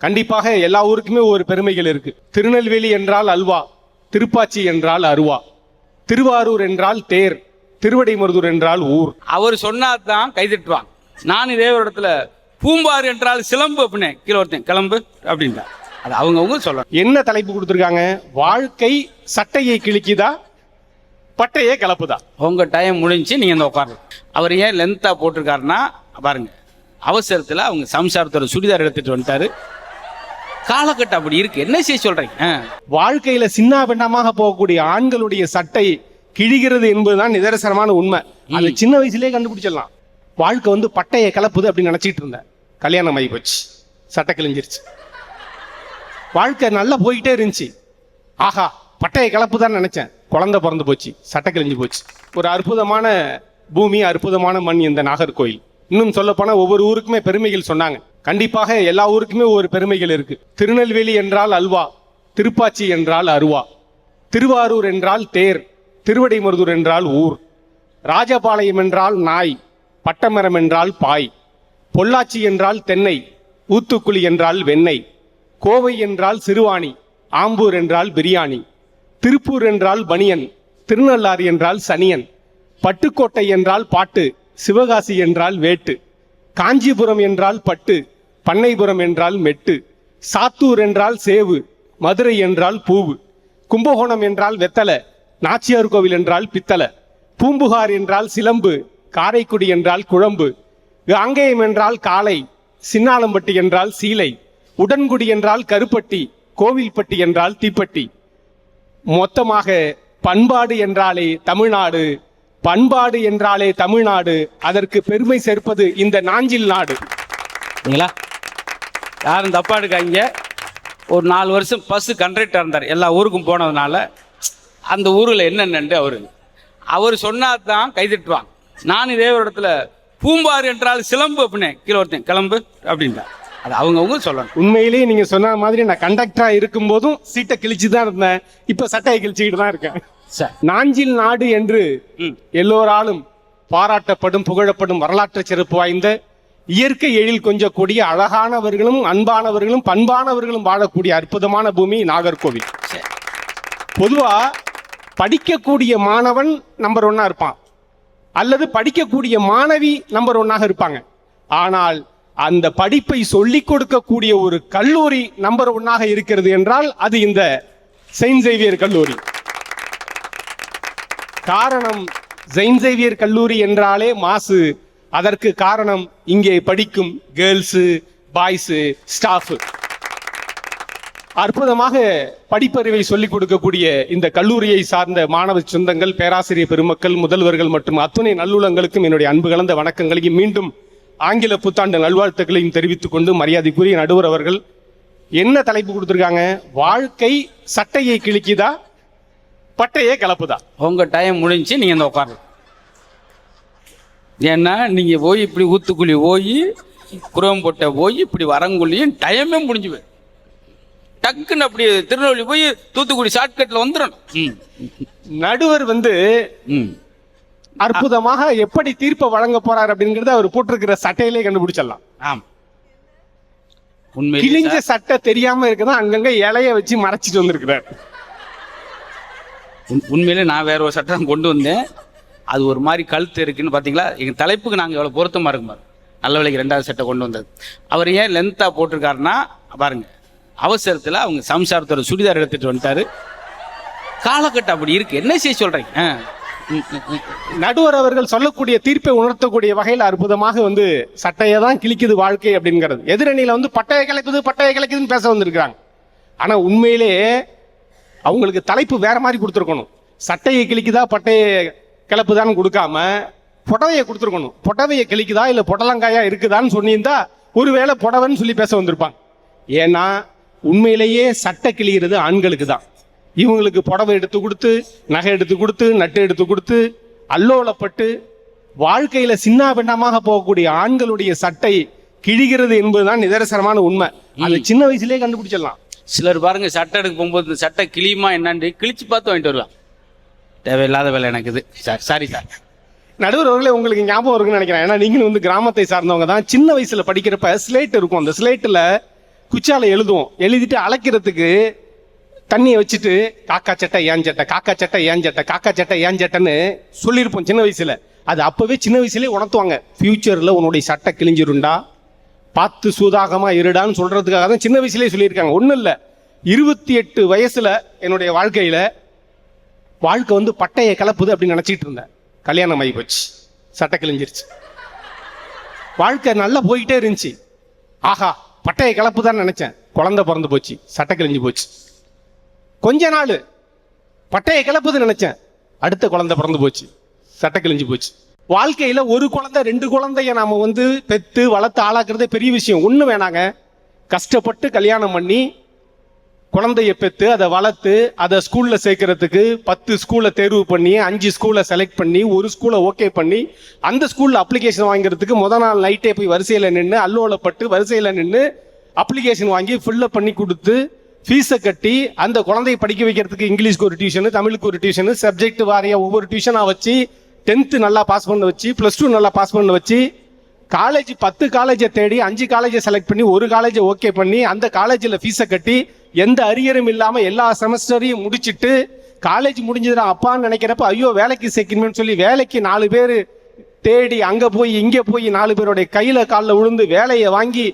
கண்டிப்பாக எல்லா ஊருக்குமே ஒரு பெருமைகள் இருக்கு. திருநெல்வேலி என்றால் அல்வா திருப்பாச்சி என்றால் அருவா திருவாரூர் என்றால் தேர் திருவடைமருதூர் என்றால் ஊர். அவர் சொன்னாதான் கைதட்டுவான் நான் இதே ஒரு இடத்துல பூம்பாறு என்றால் சிலம்பு அப்படின்னு கீழே ஒருத்தன் கிளம்பு அப்படின்ட்டா அது அவங்கவுங்க சொல்லணும். என்ன தலைப்பு கொடுத்துருக்காங்க? வாழ்க்கை சட்டையை கிழிக்குதா பட்டையை கலப்புதா? உங்க டைம் முடிஞ்சு நீங்க இந்த உட்காரு அவர் ஏன் லென்த்தா போட்டிருக்காருன்னா பாருங்க அவசரத்துல அவங்க சம்சாரத்தோட சுடிதார் எடுத்துட்டு வந்துட்டாரு. காலகட்டம் அப்படி இருக்கு. என்ன செய்ய சொல்றீங்க. வாழ்க்கையில சின்ன பின்னமாக போகக்கூடிய ஆண்களுடைய சட்டை கிழிகிறது என்பதுதான் நிதர்சனமான உண்மை. அது சின்ன வயசுலயே கண்டுபிடிச்சிடலாம். வாழ்க்கை வந்து பட்டையை கலப்புது அப்படின்னு நினைச்சிட்டு இருந்தேன். கல்யாணம் ஆகி போச்சு. சட்டை கிழிஞ்சிருச்சு. வாழ்க்கை நல்லா போய்கிட்டே இருந்துச்சு. ஆஹா பட்டையை கலப்புதான் நினைச்சேன். குழந்தை பிறந்து போச்சு. சட்டை கிழிஞ்சு போச்சு. ஒரு அற்புதமான பூமி அற்புதமான மண் இந்த நாகர்கோயில் இன்னும் சொல்ல போனா ஒவ்வொரு ஊருக்குமே பெருமைகள் சொன்னாங்க. கண்டிப்பாக எல்லா ஊருக்குமே ஒரு பெருமைகள் இருக்கு. திருநெல்வேலி என்றால் அல்வா திருப்பாச்சி என்றால் அருவா திருவாரூர் என்றால் தேர் திருவடைமருதூர் என்றால் ஊர் ராஜபாளையம் என்றால் நாய் பட்டமரம் என்றால் பாய் பொள்ளாச்சி என்றால் தென்னை ஊத்துக்குழி என்றால் வெண்ணெய் கோவை என்றால் சிறுவாணி ஆம்பூர் என்றால் பிரியாணி திருப்பூர் என்றால் பனியன் திருநள்ளாறு என்றால் சனியன் பட்டுக்கோட்டை என்றால் பாட்டு சிவகாசி என்றால் வேட்டு காஞ்சிபுரம் என்றால் பட்டு பண்ணைபுரம் என்றால் மெட்டு சாத்தூர் என்றால் சேவு மதுரை என்றால் பூவு கும்பகோணம் என்றால் வெத்தலை நாச்சியார் கோவில் என்றால் பித்தளை பூம்புகார் என்றால் சிலம்பு காரைக்குடி என்றால் குழம்பு காங்கேயம் என்றால் காளை சின்னாளம்பட்டி என்றால் சீலை உடன்குடி என்றால் கருப்பட்டி கோவில்பட்டி என்றால் தீப்பட்டி. மொத்தமாக பண்பாடு என்றாலே தமிழ்நாடு பண்பாடு என்றாலே தமிழ்நாடு. அதற்கு பெருமை சேர்ப்பது இந்த நாஞ்சில் நாடு. சரிங்களா யாரும் தப்பா எடுக்காங்க ஒரு நாலு வருஷம் பஸ் கண்டக்டர் இருந்தார். எல்லா ஊருக்கும் போனதுனால அந்த ஊரில் என்னென்னு அவரு? அவர் சொன்னாதான் கைதட்டுவான் நான் இதே ஒரு இடத்துல பூம்பாறு என்றால் சிலம்பு அப்படின்னு கீழே ஒருத்தன் கிளம்பு அப்படின்ட்டா அது அவங்கவுங்க சொல்லணும். உண்மையிலேயே நீங்க சொன்ன மாதிரி நான் கண்டக்டரா இருக்கும் போதும் சீட்டை கிழிச்சு தான் இருந்தேன். இப்ப சட்டையை கிழிச்சுக்கிட்டு தான் இருக்கேன். நாஞ்சில் நாடு என்று எல்லோராலும் பாராட்டப்படும் புகழப்படும் வரலாற்று சிறப்பு வாய்ந்த இயற்கை எழில் கொஞ்சக்கூடிய அழகானவர்களும் அன்பானவர்களும் பண்பானவர்களும் வாழக்கூடிய அற்புதமான பூமி நாகர்கோவில். பொதுவா படிக்கக்கூடிய மாணவன் நம்பர் ஒன்னா இருப்பான். அல்லது படிக்கக்கூடிய மாணவி நம்பர் ஒன்னாக இருப்பாங்க. ஆனால் அந்த படிப்பை சொல்லிக் கொடுக்கக்கூடிய ஒரு கல்லூரி நம்பர் ஒன்னாக இருக்கிறது என்றால் அது இந்த செயின்ட் சேவியர் கல்லூரி. காரணம் செயின்ட் சேவியர் கல்லூரி என்றாலே மாசு. அதற்கு காரணம் இங்கே படிக்கும் கேர்ள்ஸு பாய்ஸு ஸ்டாஃபு. அற்புதமாக படிப்பறிவை சொல்லிக் கொடுக்கக்கூடிய இந்த கல்லூரியை சார்ந்த மாணவ சொந்தங்கள் பேராசிரியர் பெருமக்கள் முதல்வர்கள் மற்றும் அத்துணை நல்லுளங்களுக்கும் என்னுடைய அன்பு கலந்த வணக்கங்களையும் மீண்டும் ஆங்கில புத்தாண்டு நல்வாழ்த்துக்களையும் தெரிவித்துக் கொண்டு மரியாதைக்குரிய நடுவர் அவர்கள் என்ன தலைப்பு கொடுத்துருக்காங்க? வாழ்க்கை சட்டையை கிழிக்குதா? பட்டையை கலப்புதா. உங்க டைம் முடிஞ்சு நீங்க இந்த உட்காரு ஏன்னா நீங்க போய் இப்படி ஊத்துக்குழி போய் குரம்பொட்டை போய் இப்படி வரங்குள்ளியும் டைமே முடிஞ்சு போய் டக்குன்னு அப்படி திருநெல்வேலி போய் தூத்துக்குடி ஷார்ட்கட்ல வந்துடணும். ம். நடுவர் வந்து ம். அற்புதமாக எப்படி தீர்ப்பை வழங்க போறார் அப்படிங்கறத அவர் போட்டிருக்கிற சட்டையிலே கண்டுபிடிச்சிடலாம். ஆம். உண்மையிலே கிழிஞ்ச சட்டை தெரியாம இருக்கதான் அங்கங்க இலைய வச்சு மறைச்சிட்டு வந்திருக்கிறார். உண்- உண்மையிலே நான் வேற ஒரு சட்டம் கொண்டு வந்தேன். அது ஒரு மாதிரி கழுத்து இருக்குன்னு பார்த்தீங்களா எங்கள் தலைப்புக்கு நாங்கள் எவ்வளோ பொருத்தமாக இருக்கும் பாருங்க நல்ல வேலைக்கு ரெண்டாவது சட்டை கொண்டு வந்தது. அவர் ஏன் லென்த்தாக போட்டிருக்காருன்னா பாருங்க அவசரத்தில் அவங்க சம்சாரத்தோட சுடிதார் எடுத்துட்டு வந்துட்டாரு. காலகட்டம் அப்படி இருக்கு. என்ன செய்ய சொல்றீங்க? நடுவர் அவர்கள் சொல்லக்கூடிய தீர்ப்பை உணர்த்தக்கூடிய வகையில் அற்புதமாக வந்து சட்டையை தான் கிழிக்குது வாழ்க்கை அப்படிங்கிறது. எதிரணியில வந்து பட்டையை கலக்குது பட்டையை கிழக்குதுன்னு பேச வந்திருக்கிறாங்க. ஆனா உண்மையிலே அவங்களுக்கு தலைப்பு வேற மாதிரி கொடுத்துருக்கணும். சட்டையை கிழிக்குதா பட்டையை கிளப்புதான்னு கொடுக்காம புடவையை கொடுத்துருக்கணும். புடவையை கிழிக்குதா இல்ல புடலங்காயா இருக்குதான்னு சொன்னிருந்தா ஒருவேளை புடவைன்னு சொல்லி பேச வந்திருப்பாங்க. ஏன்னா உண்மையிலேயே சட்டை கிழிகிறது ஆண்களுக்கு தான். இவங்களுக்கு புடவை எடுத்து கொடுத்து நகை எடுத்து கொடுத்து நட்டு எடுத்து கொடுத்து அல்லோலப்பட்டு வாழ்க்கையில சின்ன பின்னமாக போகக்கூடிய ஆண்களுடைய சட்டை கிழிகிறது என்பதுதான் நிதர்சனமான உண்மை. அது சின்ன வயசுலயே கண்டுபிடிச்சிடலாம். சிலர் பாருங்க சட்டை எடுக்க போகும்போது இந்த சட்டை கிளியுமா என்னன்னு கிழிச்சு பார்த்து வாங்கிட்டு வரலாம். தேவையில்லாத வேலை எனக்கு இது. சார் சாரி சார் நடுவர் அவர்களே உங்களுக்கு ஞாபகம் இருக்குன்னு நினைக்கிறேன். ஏன்னா நீங்களும் வந்து கிராமத்தை சார்ந்தவங்க தான். சின்ன வயசுல படிக்கிறப்ப ஸ்லேட் இருக்கும். அந்த ஸ்லேட்டில் குச்சால எழுதுவோம். எழுதிட்டு அழைக்கிறதுக்கு தண்ணியை வச்சுட்டு காக்கா சட்டை ஏன் சட்டை? காக்கா சட்டை ஏன் சட்டை? காக்கா சட்டை ஏன் சட்டைன்னு சொல்லியிருப்போம் சின்ன வயசுல. அது அப்பவே சின்ன வயசுலேயே உணர்த்துவாங்க. ஃபியூச்சர்ல உன்னுடைய சட்டை கிழிஞ்சிருண்டா? பார்த்து சூதாகமா இருடான்னு சொல்கிறதுக்காக தான் சின்ன வயசுலேயே சொல்லியிருக்காங்க. ஒன்றும் இல்லை. இருபத்தி எட்டு வயசில் என்னுடைய வாழ்க்கையில் வாழ்க்கை வந்து பட்டையை கலப்புது அப்படின்னு நினச்சிட்டு இருந்தேன். கல்யாணம் ஆகி போச்சு. சட்டை கிழிஞ்சிருச்சு. வாழ்க்கை நல்லா போய்கிட்டே இருந்துச்சு. ஆஹா பட்டையை கலப்புதான்னு நினச்சேன். குழந்தை பிறந்து போச்சு. சட்டை கிழிஞ்சு போச்சு. கொஞ்ச நாள் பட்டையை கிளப்புது நினச்சேன். அடுத்த குழந்தை பிறந்து போச்சு. சட்டை கிழிஞ்சு போச்சு. வாழ்க்கையில ஒரு குழந்தை ரெண்டு குழந்தைய நாம வந்து பெத்து வளர்த்து ஆளாக்குறதே பெரிய விஷயம். ஒண்ணு வேணாங்க. கஷ்டப்பட்டு கல்யாணம் பண்ணி குழந்தைய பெத்து அதை வளர்த்து அதை ஸ்கூல்ல சேர்க்கறதுக்கு பத்து ஸ்கூலை தேர்வு பண்ணி அஞ்சு ஸ்கூலை செலக்ட் பண்ணி ஒரு ஸ்கூலை ஓகே பண்ணி அந்த ஸ்கூல்ல அப்ளிகேஷன் வாங்குறதுக்கு முத நாள் நைட்டே போய் வரிசையில நின்று அல்லோலப்பட்டு வரிசையில நின்று அப்ளிகேஷன் வாங்கி ஃபில்லப் பண்ணி கொடுத்து ஃபீஸை கட்டி அந்த குழந்தைய படிக்க வைக்கிறதுக்கு இங்கிலீஷ்க்கு ஒரு டியூஷனு தமிழுக்கு ஒரு டியூஷனு சப்ஜெக்ட் வாரியா ஒவ்வொரு டியூஷனாக வச்சு டென்த்து நல்லா பாஸ் பண்ண வச்சு ப்ளஸ் டூ நல்லா பாஸ் பண்ண வச்சு காலேஜ் பத்து காலேஜை தேடி அஞ்சு காலேஜை செலக்ட் பண்ணி ஒரு காலேஜை ஓகே பண்ணி அந்த காலேஜில் ஃபீஸை கட்டி எந்த அரியரும் இல்லாமல் எல்லா செமஸ்டரையும் முடிச்சிட்டு காலேஜ் முடிஞ்சதுடா அப்பான்னு நினைக்கிறப்ப ஐயோ வேலைக்கு சேர்க்கணும்னு சொல்லி வேலைக்கு நாலு பேர் தேடி அங்கே போய் இங்கே போய் நாலு பேருடைய கையில் காலில் விழுந்து வேலையை வாங்கி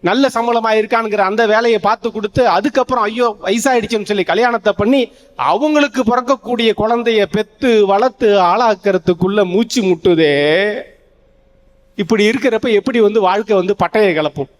நல்ல சம்பளமா இருக்கானுங்கிற அந்த வேலையை பார்த்து கொடுத்து அதுக்கப்புறம் ஐயோ வயசாயிடுச்சுன்னு சொல்லி கல்யாணத்தை பண்ணி அவங்களுக்கு பிறக்கக்கூடிய குழந்தைய பெத்து வளர்த்து ஆளாக்குறதுக்குள்ள மூச்சு முட்டுதே. இப்படி இருக்கிறப்ப எப்படி வந்து வாழ்க்கை வந்து பட்டையை கலப்பும்?